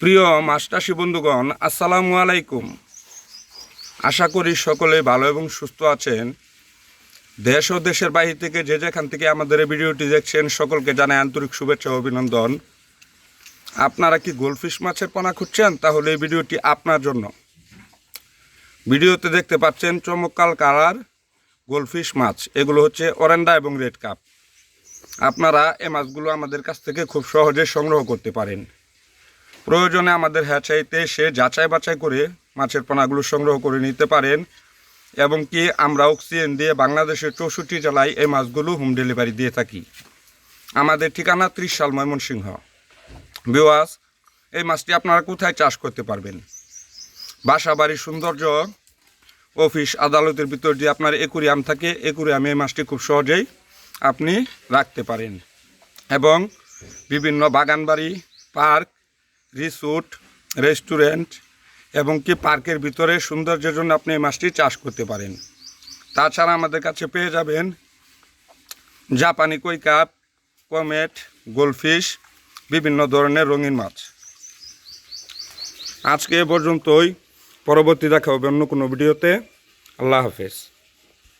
প্রিয় মাস্টাসি বন্ধুগণ আসসালামু আলাইকুম। আশা করি সকলে ভালো এবং সুস্থ আছেন। দেশ ও দেশের বাহির থেকে যে যেখান থেকে আমাদের এই ভিডিওটি দেখছেন, সকলকে জানাই আন্তরিক শুভেচ্ছা অভিনন্দন। আপনারা কি গোলফিশ মাছের পোনা খুঁজছেন? তাহলে এই ভিডিওটি আপনার জন্য। ভিডিওতে দেখতে পাচ্ছেন চমৎকার কালার গোলফিশ মাছ। এগুলো হচ্ছে অরেন্ডা এবং রেড কাপ। আপনারা এই মাছগুলো আমাদের কাছ থেকে খুব সহজে সংগ্রহ করতে পারেন। প্রয়োজনে আমাদের হ্যাচাইতে এসে যাচাই বাছাই করে মাছের পোনাগুলো সংগ্রহ করে নিতে পারেন এবং কি আমরা অক্সিজেন দিয়ে বাংলাদেশের চৌষট্টি জেলায় এই মাছগুলো হোম ডেলিভারি দিয়ে থাকি। আমাদের ঠিকানা ত্রিশ সাল ময়মনসিংহ। বিওয়াস এই মাছটি আপনারা কোথায় চাষ করতে পারবেন? বাসা বাড়ির সৌন্দর্য, অফিস, আদালতের ভিতর যে আপনার একুরিয়াম থাকে, একুরিয়ামে এই মাছটি খুব সহজেই আপনি রাখতে পারেন। এবং বিভিন্ন বাগানবাড়ি, পার্ক রিসোর্ট, রেস্টুরেন্ট এবং কি পার্কের ভিতরে সৌন্দর্যের জন্য আপনি এই মাছটি চাষ করতে পারেন। তাছাড়া আমাদের কাছে পেয়ে যাবেন জাপানি কই কাপ, কমেট, গোলফিশ, বিভিন্ন ধরনের রঙিন মাছ। আজকে এ পর্যন্তই। পরবর্তী দেখা হবে অন্য কোনো ভিডিওতে। আল্লাহ হাফেজ।